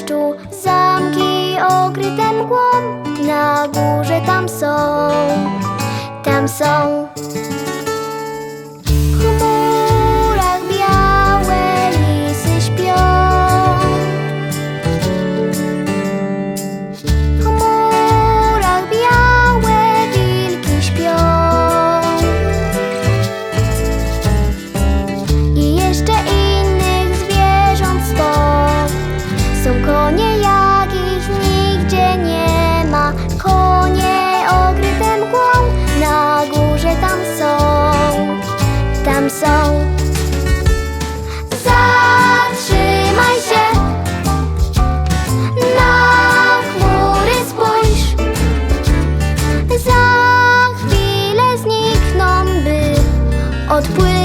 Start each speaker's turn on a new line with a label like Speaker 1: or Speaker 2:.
Speaker 1: deszczu, zamki okryte mgłą, na górze tam są, tam są odpłynę.